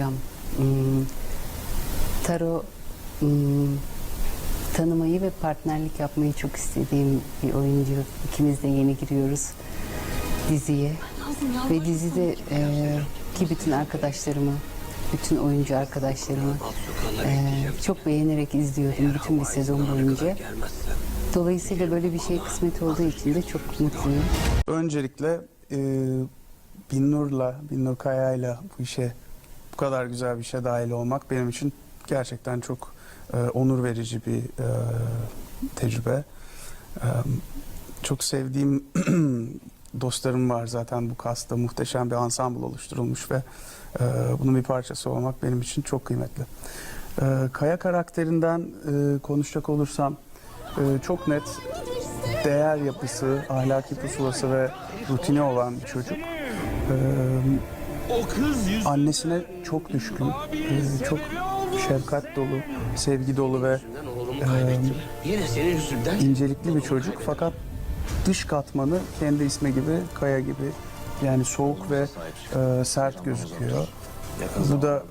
hocam. Hmm, Taro hmm, tanımayı ve partnerlik yapmayı çok istediğim bir oyuncu. İkimiz de yeni giriyoruz diziye. Ve dizide e, ki bütün arkadaşlarımı, bütün oyuncu arkadaşlarımı e, çok beğenerek izliyordum bütün bir sezon boyunca. Dolayısıyla böyle bir şey kısmet olduğu için de çok mutluyum. Öncelikle e, Binnur'la, Binnur Kaya'yla bu işe kadar güzel bir işe dahil olmak benim için gerçekten çok e, onur verici bir e, tecrübe. E, çok sevdiğim dostlarım var zaten bu kasta muhteşem bir ensemble oluşturulmuş ve e, bunun bir parçası olmak benim için çok kıymetli. E, Kaya karakterinden e, konuşacak olursam e, çok net değer yapısı, ahlaki pusulası ve rutini olan bir çocuk. Yüz annesine çok düşkün, ee, çok şefkat dolu, sevgi dolu ve yüzünden. incelikli bir çocuk. Fakat dış katmanı kendi ismi gibi, kaya gibi yani soğuk ve e, sert gözüküyor. Bu da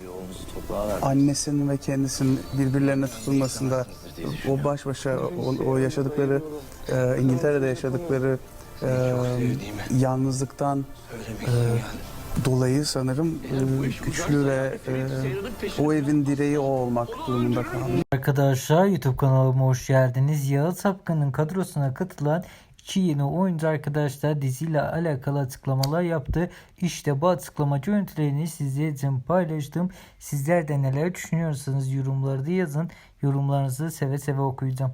annesinin ve kendisinin birbirlerine tutulmasında o baş başa o, o yaşadıkları e, İngiltere'de yaşadıkları e, yalnızlıktan e, dolayı sanırım e, güçlü ve e, o evin direği o olmak durumunda kaldı. Arkadaşlar YouTube kanalıma hoş geldiniz. Yağız Sapkan'ın kadrosuna katılan iki yeni oyuncu arkadaşlar diziyle alakalı açıklamalar yaptı. İşte bu açıklama görüntülerini sizler için paylaştım. Sizler de neler düşünüyorsanız yorumlarda yazın. Yorumlarınızı seve seve okuyacağım.